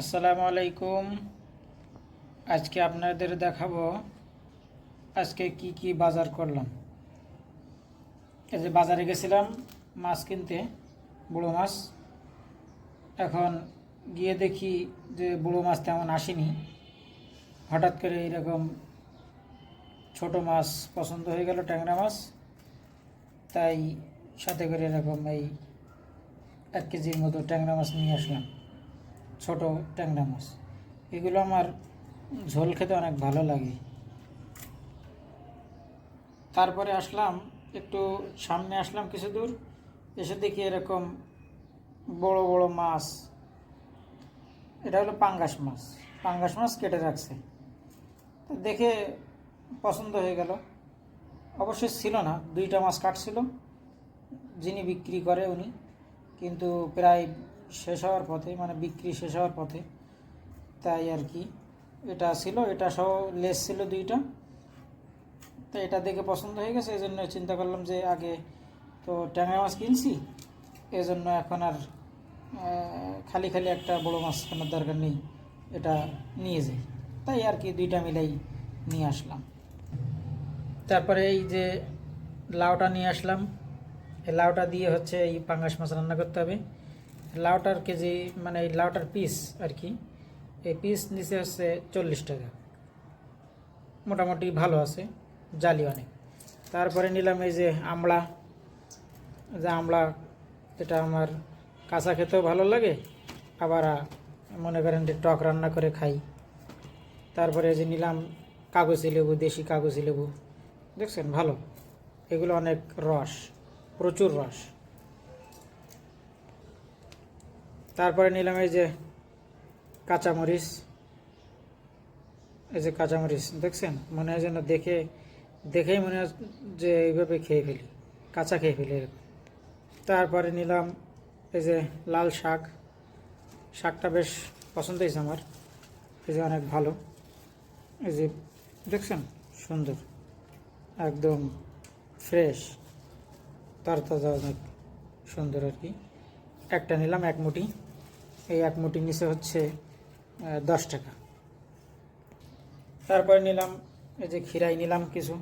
আসসালামু আলাইকুম। আজকে আপনাদের দেখাবো আজকে কি কি বাজার করলাম। এই যে বাজারে গেছিলাম মাছ কিনতে, বড়ো মাছ। এখন গিয়ে দেখি যে বড়ো মাছ তেমন আসেনি। হঠাৎ করে এরকম ছোট মাছ পছন্দ হয়ে গেল, ট্যাংরা মাছ। তাই সাথে করে এরকম এই এক কেজির মতো ট্যাংরা মাছ নিয়ে আসলাম। ছোট ট্যাংরা মাছ এগুলো আমার ঝোল খেতে অনেক ভালো লাগে। তারপরে আসলাম, একটু সামনে আসলাম কিছু দূর, এসে দেখি এরকম বড় বড় মাছ। এটা হলো পাঙ্গাস মাছ। পাঙ্গাস মাছ কেটে রাখছে। তো দেখে পছন্দ হয়ে গেল। অবশ্যই ছিল না, দুইটা মাছ কাটছিল। যিনি বিক্রি করে উনি। কিন্তু প্রায় শেষ হওয়ার পথে মানে বিক্রি শেষ হওয়ার পথে, তাই আর কি। এটা ছিল, এটা সহ লেস ছিল দুইটা। তো এটা দেখে পছন্দ হয়ে গেছে এই জন্য চিন্তা করলাম যে আগে তো ট্যাংরা মাছ কিনছি এই জন্য এখন আর খালি খালি একটা বড় মাছ কেনার দরকার নেই, এটা নিয়ে যাই। তাই আর কি দুইটা মিলাই নিয়ে আসলাম। তারপরে এই যে লাউটা নিয়ে আসলাম, এই লাউটা দিয়ে হচ্ছে এই পাঙ্গাস মাছ রান্না করতে হবে। লাউটার কেজি মানে লাউটার পিস আর কি, এই পিস নিচে হচ্ছে চল্লিশ টাকা। মোটামুটি ভালো আছে, জালি অনেক। তারপরে নিলাম এই যে আমড়া। যে আমড়া, এটা আমার কাঁচা খেতেও ভালো লাগে, আবার মনে করেন যে টক রান্না করে খাই। তারপরে যে নিলাম কাগজি লেবু, দেশি কাগজি লেবু। দেখছেন, ভালো। এগুলো অনেক রস, প্রচুর রস। তারপরে নিলাম এই যে কাঁচামরিচ। এই যে কাঁচামরিচ, দেখছেন? মনে হয় যেন দেখে, দেখেই মনে হয় যে এইভাবে খেয়ে ফেলি, কাঁচা খেয়ে ফেলি। তারপরে নিলাম এই যে লাল শাক। শাকটা বেশ পছন্দ হয়েছে আমার, এই যে অনেক ভালো। এই যে দেখছেন? সুন্দর, একদম ফ্রেশ, তার তাজা অনেক সুন্দর আর কি। একটা নিলাম এক মুঠি। এই এক মুঠি নিচে হচ্ছে দশ টাকা। তারপরে নিলাম, এই যে খিরাই নিলাম কিছু।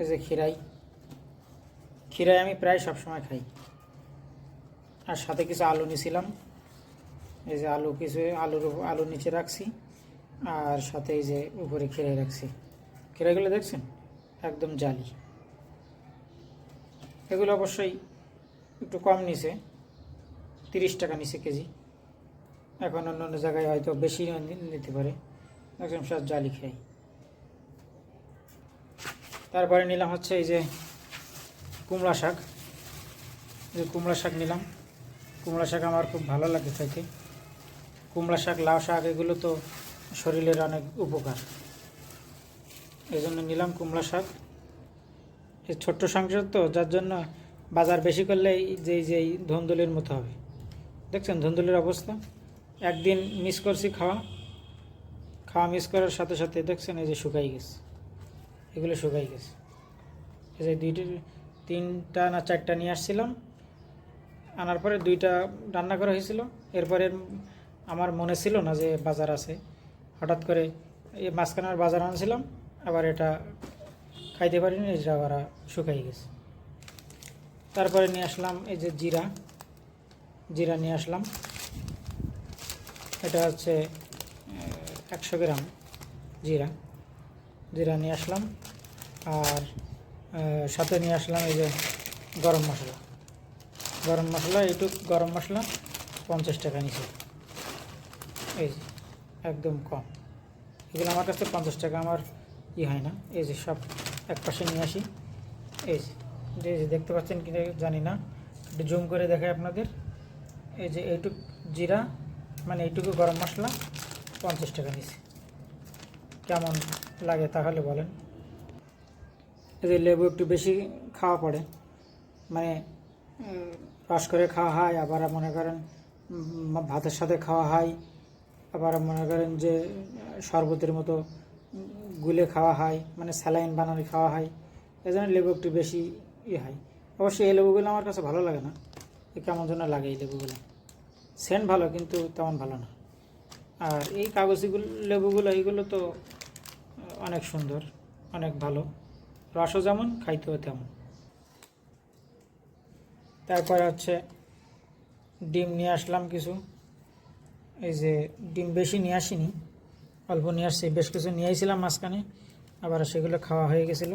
এই যে খিরাই খিরাই আমি প্রায় সব সময় খাই। আর সাথে কিছু আলু নিছিলাম। এই যে আলু কিছু, আলুর আলু নিচে রাখছি। আর সাথে এই যে উপরে খিরাই রাখছি। খিরাইগুলো দেখছেন? একদম জালি। এগুলো অবশ্যই একটু কম নিছে। তিরিশ টাকা নিচে কেজি। এখন অন্য অন্য জায়গায় হয়তো বেশি নিতে পারে। একদম সব জালি খাই তারপরে নিলাম হচ্ছে এই যে কুমড়া শাক। যে কুমড়া শাক নিলাম। কুমড়া শাক আমার খুব ভালো লাগে খাইতে কুমড়া শাক, লাউ শাক, এগুলো তো শরীরের অনেক উপকার। এই জন্য নিলাম কুমড়া শাক। এই ছোট্ট সংসার তো, যার জন্য বাজার বেশি করলে এই যে যে এই ধন্দুলের মতো হবে। দেখছেন ধন্দুলের অবস্থা? একদিন মিস করছি খাওয়া। খাওয়া মিস করার সাথে সাথে দেখছেন এই যে শুকাই গেছে। এগুলো শুকাই গেছে। এই যে দুইটি, তিনটা না চারটা নিয়ে আসছিলাম। আনার পরে দুইটা রান্না করা হয়েছিল। এরপরে আমার মনে ছিল না যে বাজার আছে। হঠাৎ করে এই মাঝখানের বাজার আনছিলাম। আবার এটা খাইতে পারিনি এটা আবার শুকাই গেছে। তারপরে নিয়ে আসলাম এই যে জিরা। জিরা নিয়ে আসলাম। এটা হচ্ছে একশো গ্রাম জিরা। জিরা নিয়ে আসলাম, আর সাথে নিয়ে আসলাম এই যে গরম মশলা। গরম মশলা, এইটুক গরম মশলা, পঞ্চাশ টাকা নিচে। এই যে, একদম কম। এগুলো আমার কাছে পঞ্চাশ টাকা, আমার ই হয় না। এই যে সব এক পাশে নিয়ে আসি। এই যে যে যে দেখতে পাচ্ছেন কি জানি না। একটু জুম করে দেখাই আপনাদের। এই যে এইটুক জিরা মানে এইটুকু গরম মশলা পঞ্চাশ টাকা নিচে কেমন লাগে তাহলে বলেন। যে লেবু একটু বেশি খাওয়া পড়ে মানে রস করে খাওয়া হয়, আবার মনে করেন ভাতের সাথে খাওয়া হয়, আবার মনে করেন যে, শরবতের মতো গুলে খাওয়া হয় মানে স্যালাইন বানানো খাওয়া হয়, এই জন্য লেবু একটু বেশি ইয়ে হয়। অবশ্যই এই লেবুগুলো আমার কাছে ভালো লাগে না কেমন যেন লাগে এই লেবুগুলো। সেন্ট ভালো, কিন্তু তেমন ভালো না। আর এই কাগজিগুলো, লেবুগুলো, এইগুলো তো অনেক সুন্দর, অনেক ভালো। রসও যেমন, খাইতেও তেমন। তারপরে হচ্ছে, ডিম নিয়ে আসলাম কিছু। এই যে, ডিম বেশি নিয়ে আসিনি, অল্প নিয়ে আসছি, বেশ কিছু নিয়ে আসছিলাম মাঝখানে, আবার সেগুলো খাওয়া হয়ে গেছিল।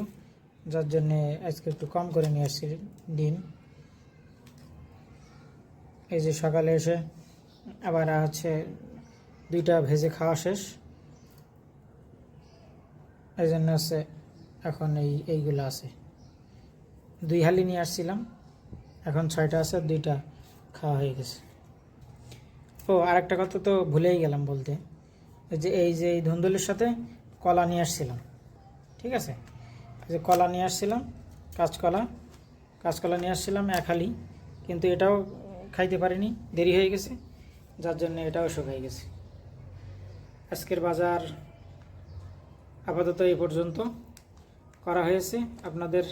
যার জন্যে আজকে একটু কম করে নিয়ে আসছি ডিম। এই যে সকালে এসে আবার হচ্ছে দুইটা ভেজে খাওয়া শেষ। এই জন্য হচ্ছে এখন এই, এইগুলো আছে। দুই হালি নিয়ে আসছিলাম, এখন ছয়টা আছে, দুইটা খাওয়া হয়ে গেছে। ও, আরেকটা কথা তো ভুলেই গেলাম বলতে যে, এই যে এই ধুন্দুলির সাথে কলা নিয়ে আসছিলাম, ঠিক আছে? যে কলা নিয়ে আসছিলাম, কাঁচকলা কাঁচকলা নিয়ে আসছিলাম এক হালি, কিন্তু এটাও খাইতে পারিনি, দেরি হয়ে গেছে, যার জন্য এটাও শুকাই গেছে। আজকের বাজার আপাতত এই পর্যন্ত করা হয়েছে। আপনাদের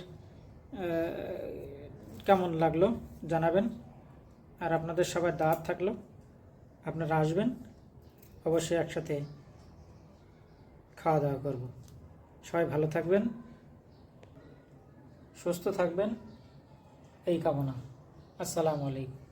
কেমন লাগল জানাবেন। আর আপনাদের সবার দাওয়াত থাকল, আপনারা আসবেন, অবশ্যই একসাথে খাওয়া দাওয়া করব। সবাই ভালো থাকবেন, সুস্থ থাকবেন, এই কামনা। আসসালামু আলাইকুম।